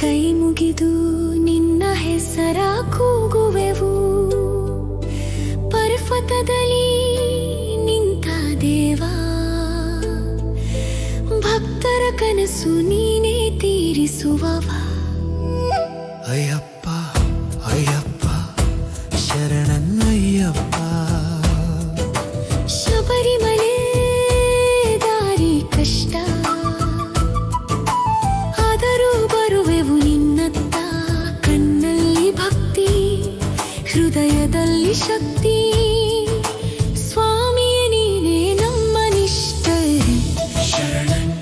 ಕೈ ಮುಗಿದು ನಿನ್ನ ಹೆಸರ ಕೂಗುವೆವು. ಪರ್ವತದಲ್ಲಿ ನಿಂತ ದೇವಾ, ಭಕ್ತರ ಕನಸು ನೀನೇ ತೀರಿಸುವವ. ಅಯ್ಯಪ್ಪ ಅಯ್ಯಪ್ಪ ಶರಣನ್ ಹೃದಯದಲ್ಲಿ ಶಕ್ತಿ. ಸ್ವಾಮಿಯೇ, ನೀನೇ ನಮ್ಮ ನಿಷ್ಠೆ. ಶರಣನ್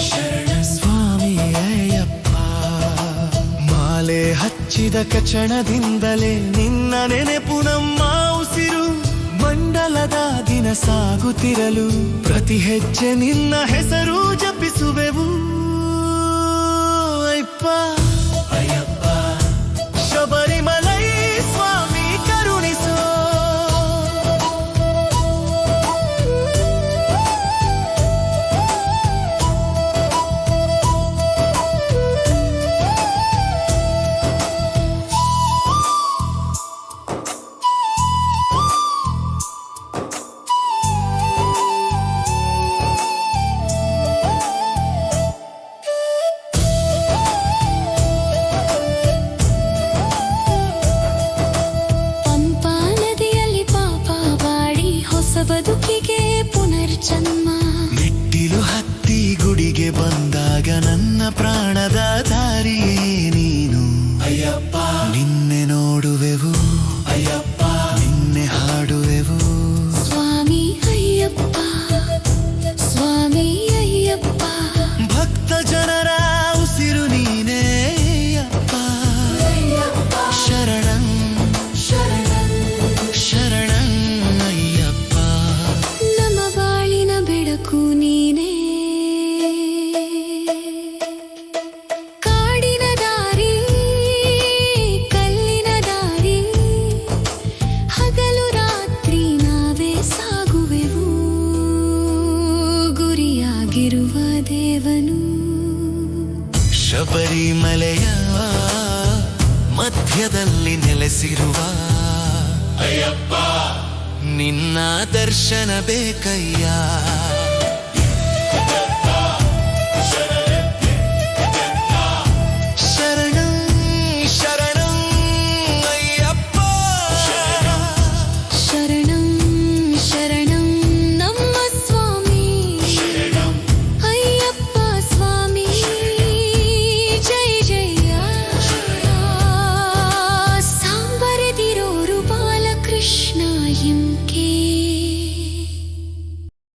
ಶರಣ ಸ್ವಾಮಿ ಅಯ್ಯಪ್ಪ, ಮಾಲೆ ಹಚ್ಚಿದ ಕಚಣದಿಂದಲೇ ನಿನ್ನ ನೆನೆಪು ನಮ್ಮ ಉಸಿರು. ಮಂಡಲದ ದಿನ ಸಾಗುತ್ತಿರಲು ಪ್ರತಿ ಹೆಜ್ಜೆ ನಿನ್ನ ಹೆಸರು ಜಪಿಸುವೆವು. ಅಯ್ಯಪ್ಪ. വന്ന ಶಬರಿಮಲೆಯ ಮಧ್ಯದಲ್ಲಿ ನೆಲೆಸಿರುವ ಅಯ್ಯಪ್ಪ! ನಿನ್ನ ದರ್ಶನ ಬೇಕಯ್ಯ.